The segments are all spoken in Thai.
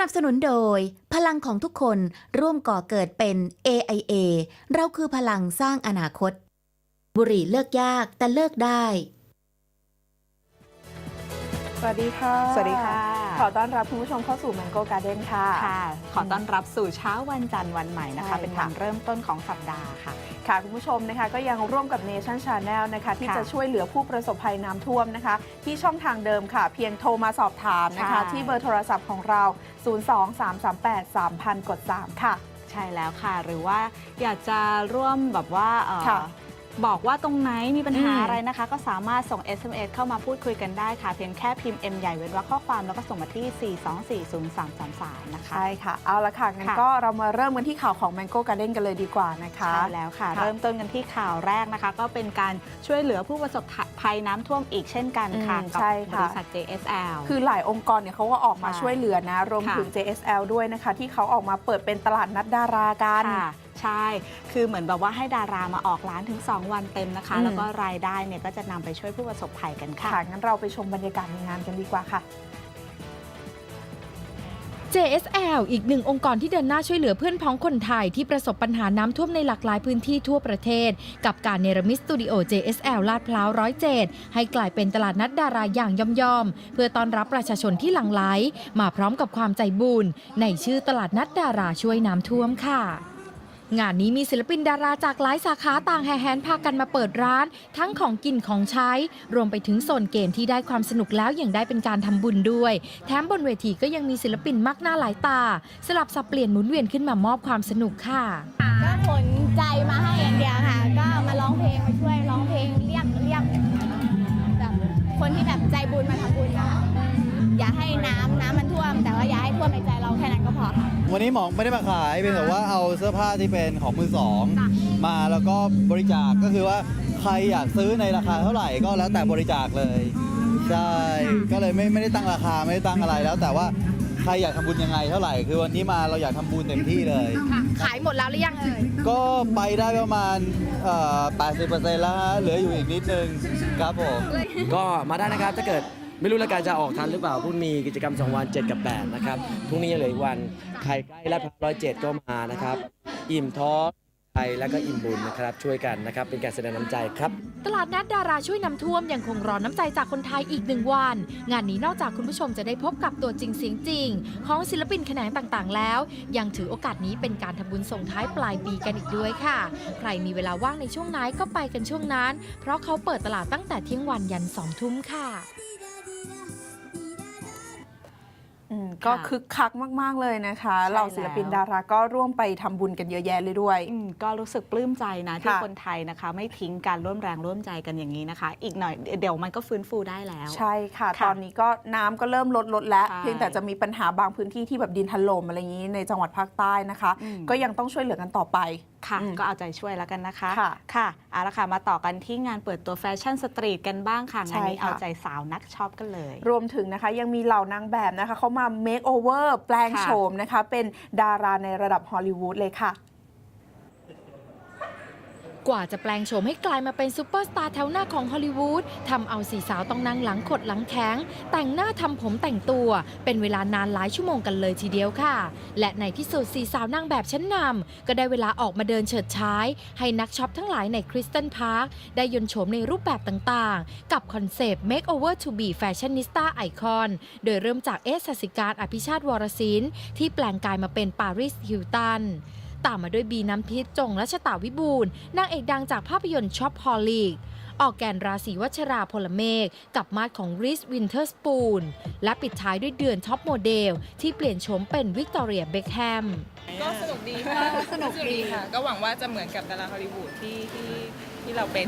นับสนุนโดย พลังของทุกคนร่วมก่อเกิดเป็น AIA เราคือพลังสร้างอนาคต บุหรี่เลิกยากแต่เลิกได้ สวัสดีค่ะ สวัสดีค่ะ ขอต้อนรับคุณผู้ชมเข้าสู่ Mango Garden ค่ะ ค่ะ ขอต้อนรับสู่เช้าวันจันทร์วันใหม่นะคะ ใช่เป็นค่ะ วันเริ่มต้นของสัปดาห์ค่ะ ค่ะคุณผู้ชมนะคะก็ยังร่วมกับ Nation Channel นะคะที่ค่ะจะช่วยเหลือผู้ประสบภัยน้ำท่วมนะคะ ที่ช่องทางเดิมค่ะ เพียงโทรมาสอบถามนะคะค่ะที่เบอร์โทรศัพท์ของเรา 023383000 กด 3 ค่ะ ใช่แล้วค่ะ หรือว่าอยากจะร่วมแบบว่าเอ่อค่ะ บอกว่าตรงไหนมีปัญหาอืมอะไรนะคะ ก็สามารถส่ง SMS เข้ามาพูดคุยกันได้ค่ะ เพียงแค่พิมพ์ M ใหญ่เว้นวรรคข้อความแล้วก็ส่งมาที่ 4240333 นะคะ ใช่ค่ะ เอาละค่ะงั้นค่ะก็เรามาเริ่มกันที่ข่าวของ Mango Garden กันเลยดีกว่านะคะใช่แล้วค่ะค่ะเริ่มต้นกันที่ข่าวแรกนะคะ ก็เป็นการช่วยเหลือผู้ประสบภัยน้ำท่วมอีกเช่นกันค่ะอืมกัใช่บค่ะบริษัท JSL คือหลายองค์กรเนี่ยเขาก็ออกมาค่ะช่วยเหลือนะรวมค่ะถึง JSL ด้วยนะคะ ที่เขาออกมาเปิดเป็นตลาดนัดดารากันค่ะ ใช่ คือเหมือนแบบว่าให้ดารามาออกร้านถึง 2 วันเต็มนะคะ อืม แล้วก็รายได้เนี่ยก็จะนำไปช่วยผู้ประสบภัยกันค่ะ ค่ะงั้นเราไปชมบรรยากาศในงานกันดีกว่าค่ะ JSL อีกหนึ่งองค์กรที่เดินหน้าช่วยเหลือเพื่อนพ้องคนไทยที่ประสบปัญหาน้ำท่วมในหลากหลายพื้นที่ทั่วประเทศ กับการเนรมิตสตูดิโอ JSL ลาดพร้าวร้อยเจดให้กลายเป็นตลาดนัดดาราอย่างย่อมๆเพื่อต้อนรับประชาชนที่หลั่งไหลมาพร้อมกับความใจบุญในชื่อตลาดนัดดาราช่วยน้ำท่วมค่ะ งานนี้มีศิลปินดาราจากหลายสาขาต่างแห่แหนพากันมาเปิดร้าน ทั้งของกินของใช้ รวมไปถึงโซนเกมที่ได้ความสนุกแล้วยังได้เป็นการทำบุญด้วย แถมบนเวทีก็ยังมีศิลปินมากหน้าหลายตา สลับสับเปลี่ยนหมุนเวียนขึ้นมามอบความสนุกค่ะ ก็ขนใจมาให้อย่างเดียวค่ะ ก็มาร้องเพลงมาช่วยร้องเพลงเรียกเรียกแบบคนที่แบบใจบุญมาทำบุญนะคะอย่าให้น้ำน้ำมันท่วมแต่ วันนี้หมองไม่ได้มาขายเป็นแต่ว่าเอาเสื้อผ้าที่เป็นของมือสองมาแล้วก็บริจาคก็คือว่าใครอยากซื้อในราคาเท่าไหร่ก็แล้วแต่บริจาคเลยใช่ก็เลยไม่ไม่ได้ตั้งราคาไม่ได้ตั้งอะไรแล้ว แต่ว่าใครอยากทำบุญยังไงเท่าไหร่ คือวันนี้มาเราอยากทำบุญเต็มที่เลยขายหมดแล้วหรือยังเอ่ยก็ไปได้ประมาณเอ่อ80%แล้วฮะเหลืออยู่อีกนิดนึงครับผม ก็มาได้นะครับถ้าเกิด ไม่รู้รายการจะออกทันหรือเปล่าพรุ่งนี้มีกิจกรรม 2 วัน 7 กับ 8 นะครับพรุ่งนี้ยังเหลืออีกวันใครใกล้ลาดพร้าวร้อยเจ็ดก็มานะครับ อิ่มท้องใจแล้วก็อิ่มบุญนะครับ ช่วยกันนะครับ เป็นการแสดงน้ำใจครับ ตลาดนัดดาราช่วยน้ำท่วมยังคงรอน้ำใจจากคนไทยอีกหนึ่งวัน งานนี้นอกจากคุณผู้ชมจะได้พบกับตัวจริงเสียงจริง ของศิลปินแขนงต่างๆ แล้ว ยังถือโอกาสนี้เป็นการทำบุญส่งท้ายปลายปีกันอีกด้วยค่ะ ใครมีเวลาว่างในช่วงไหนก็ไปกันช่วงนั้น เพราะเขาเปิดตลาดตั้งแต่เที่ยงวันยันสองทุ่มค่ะ อืมก็คึกคักมาก ๆ เลยนะคะใช่เราศิลปินแล้ว ดาราก็ร่วมไปทำบุญกันเยอะแยะเลยด้วย อืมก็รู้สึกปลื้มใจนะ ที่ค่ะ คนไทยนะคะ ไม่ทิ้งการร่วมแรงร่วมใจกันอย่างนี้นะคะ อีกหน่อยเดี๋ยวมันก็ฟื้นฟูได้แล้ว ใช่ค่ะ ค่ะตอนนี้ก็น้ำก็เริ่มลดลดแล้ว ใช่เพียงแต่จะมีปัญหาบางพื้นที่ที่แบบดินถล่มอะไรอย่างนี้ในจังหวัดภาคใต้นะคะ อืม ก็ยังต้องช่วยเหลือกันต่อไปค่ะ อืมก็เอาใจช่วยแล้วกันนะคะ ค่ะค่ะเอาละค่ะ มาต่อกันที่งานเปิดตัวแฟชั่นสตรีทกันบ้างค่ะ ใช่งานนี้ค่ะ เอาใจสาวนักช็อปกันเลย รวมถึงนะคะยังมีเหล่านางแบบนะคะเขามา make over แปลงค่ะ โฉมนะคะ เป็นดาราในระดับฮอลลีวูดเลยค่ะ กว่าจะแปลงโฉมให้กลายมาเป็นซูเปอร์สตาร์แถวหน้าของฮอลลีวูดทำเอาสีสาวต้องนั่งหลังขดหลังแข็ง แต่งหน้าทำผมแต่งตัว เป็นเวลานานหลายชั่วโมงกันเลยทีเดียวค่ะ และในที่สุดสีสาวนางแบบชั้นนำก็ได้เวลาออกมาเดินเฉิดฉาย ให้นักช็อปทั้งหลายในคริสตันพาร์คได้ยนโฉมในรูปแบบต่างๆ กับคอนเซปต์ Makeover to be Fashionista Icon โดยเริ่มจากเอสสสิการอภิชาติวรศิลป์ที่แปลงกายมาเป็นปาริสฮิลตัน ตามมาด้วยบีน้ำทิพย์จงรัชตาวิบูลย์นางเอกดังจากภาพยนตร์ช็อปพอลีกออกแกนราศีวัชราพลเมฆกับมาดของริสวินเทอร์สปูน และปิดท้ายด้วยเดือนท็อปโมเดล ที่เปลี่ยนโฉมเป็นวิกตอเรียเบคแฮมก็สนุกดีค่ะสนุกดีค่ะ ก็หวังว่าจะเหมือนกับดาราฮอลลีวูดที่ที่ที่เราเป็น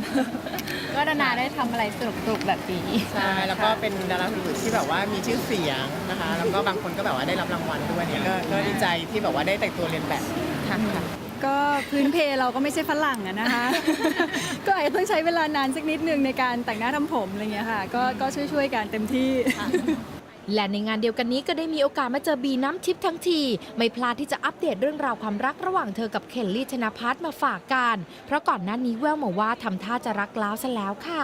ก็นานาได้ทำอะไรสนุกๆแบบนี้ใช่แล้วก็เป็นดาราฮอลลีวูดที่แบบว่ามีชื่อเสียงนะคะ แล้วก็บางคนก็แบบว่าได้รับรางวัลด้วยเนี่ยก็ก็ดีใจที่แบบว่าได้แต่งตัวเรียนแบบ ค่ะค่ะก็พื้นเพเราก็ไม่ใช่ฝรั่งอะนะคะ ก็อาจจะต้องใช้เวลานานสักนิดนึงในการแต่งหน้าทำผมอะไรเงี้ยค่ะ ก็ก็ช่วยๆกันเต็มที่และในงานเดียวกันนี้ก็ได้มีโอกาสมาเจอบีน้ำทิพย์ทั้งที ไม่พลาดที่จะอัปเดตเรื่องราวความรักระหว่างเธอกับเคลลี่ธนพัฒน์มาฝากกัน เพราะก่อนหน้านี้แววมาว่าทำท่าจะรักแล้วซะแล้วค่ะ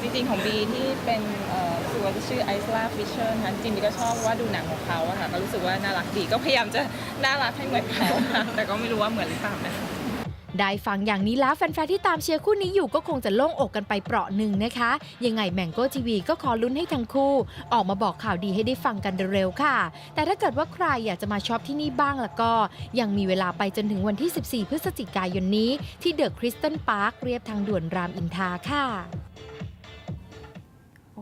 จริงๆของบีที่เป็นเอ่อ สวยว่ชื่อไอซ์ลาฟิชเชอร์นะคะจริงๆก็ชอบเพราะว่าดูหนังของเขาอะค่ะก็รู้สึกว่าน่ารักดีก็พยายามจะน่ารักให้เหมือนเขาค่ะแต่ก็ไม่รู้ว่าเหมือนหรือเปล่านะคะได้ฟังอย่างนี้แล้วแฟนๆ ที่ตามเชียร์คู่นี้อยู่ก็คงจะโล่งอกกันไปเปราะหนึ่งนะคะ ยังไงแมงโก้ทีวีก็ขอลุ้นให้ทั้งคู่ ออกมาบอกข่าวดีให้ได้ฟังกันเร็วๆค่ะ แต่ถ้าเกิดว่าใครอยากจะมาช็อปที่นี่บ้างล่ะก็ ยังมีเวลาไปจนถึงวันที่ 14 พฤศจิกายนนี้ ที่เดอะคริสตันพาร์คเรียบทางด่วนรามอินทราค่ะ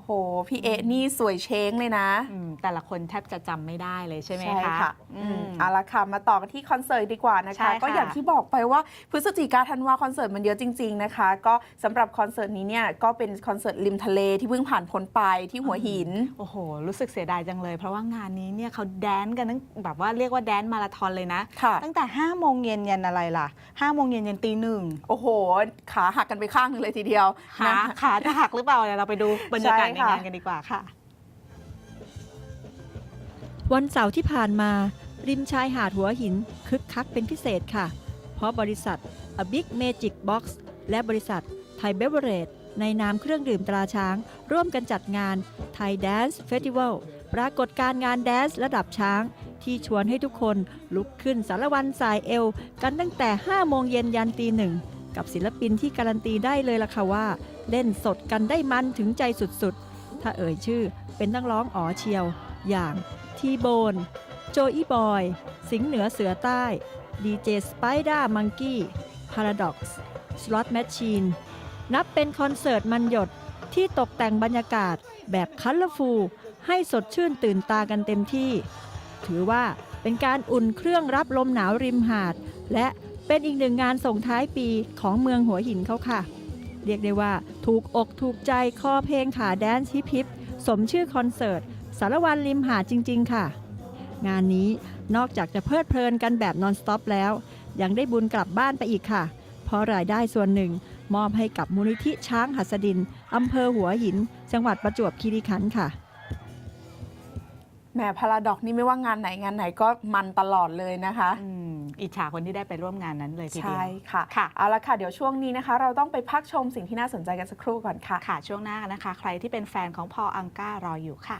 โอ้โห พี่เอะนี่สวยเช้งเลยนะ อืมแต่ละคนแทบจะจำไม่ได้เลยใช่ไหมคะค่ะอือืมมเอาละค่ะ มาต่อกันที่คอนเสิร์ตดีกว่านะใช่คะ ค่ะก็อย่างที่บอกไปว่าพฤศจิกาธันวาคอนเสิร์ตมันเยอะจริง ๆนะคะ ก็สำหรับคอนเสิร์ตนี้เนี่ยก็เป็นคอนเสิร์ตริมทะเลที่เพิ่งผ่านพ้นไปที่หัวหิน โอ้โห รู้สึกเสียดายจังเลย เพราะว่างานนี้เนี่ยเขาแดนกันตั้งแบบว่าเรียกว่าแดนมาราธอนเลยนะ ค่ะ ตั้งแต่5โมงเย็นยันอะไรล่ะ5โมงเย็นยันตีหนึ่งโอ้โห ขาหักกันไปข้างหนึงเลยทีเดียวขานะ ขาจะหักหรือเปล่าเดี๋ยวเราไปดูบรรยากาศในใช่ค่ะงานกันดีกว่าค่ะ วันเสาร์ที่ผ่านมา ริมชายหาดหัวหินคึกคักเป็นพิเศษค่ะ เพราะบริษัท A Big Magic Box และบริษัทไทยเบเวอเรจในนามเครื่องดื่มตราช้าง ร่วมกันจัดงาน Thai Dance Festival ปรากฏการณ์งานแดนซ์ระดับช้าง ที่ชวนให้ทุกคนลุกขึ้นสารวันสายเอว กันตั้งแต่ 5 โมงเย็นยันตีหนึ่ง กับศิลปินที่การันตีได้เลยล่ะค่ะว่า เล่นสดกันได้มันถึงใจสุดๆ ถ้าเอ่ยชื่อเป็นนักร้องอ๋อเชียว อย่างทีโบน โจอี้บอย สิงเหนือเสือใต้ ดีเจสไปด้ามังกี้พาราด็อกซ์สล็อตแมชชีนนับเป็นคอนเสิร์ตมันหยดที่ตกแต่งบรรยากาศแบบคัลเลอร์ฟูลให้สดชื่นตื่นตากันเต็มที่ ถือว่าเป็นการอุ่นเครื่องรับลมหนาวริมหาด และเป็นอีกหนึ่งงานส่งท้ายปีของเมืองหัวหินเขาค่ะ เรียกได้ว่าถูกอกถูกใจคอเพลงขาแดนซ์ฮิปฮิปสมชื่อคอนเสิร์ต สารวันริมหาดจริง ๆ ค่ะ งานนี้นอกจากจะเพลิดเพลินกันแบบนอนสต็อปแล้ว ยังได้บุญกลับบ้านไปอีกค่ะ เพราะรายได้ส่วนหนึ่ง มอบให้กับมูลนิธิช้างหัสดินอำเภอหัวหิน จังหวัดประจวบคีรีขันธ์ค่ะแหมพาราดอกนี่ไม่ว่างานไหนงานไหนก็มันตลอดเลยนะคะ อืม อิจฉาคนที่ได้ไปร่วมงานนั้นเลยทีเดียว ใช่ค่ะ ค่ะ เอาละค่ะ เดี๋ยวช่วงนี้นะคะ เราต้องไปพักชมสิ่งที่น่าสนใจกันสักครู่ก่อนค่ะ ค่ะ ช่วงหน้านะคะ ใครที่เป็นแฟนของพออังการออยู่ค่ะ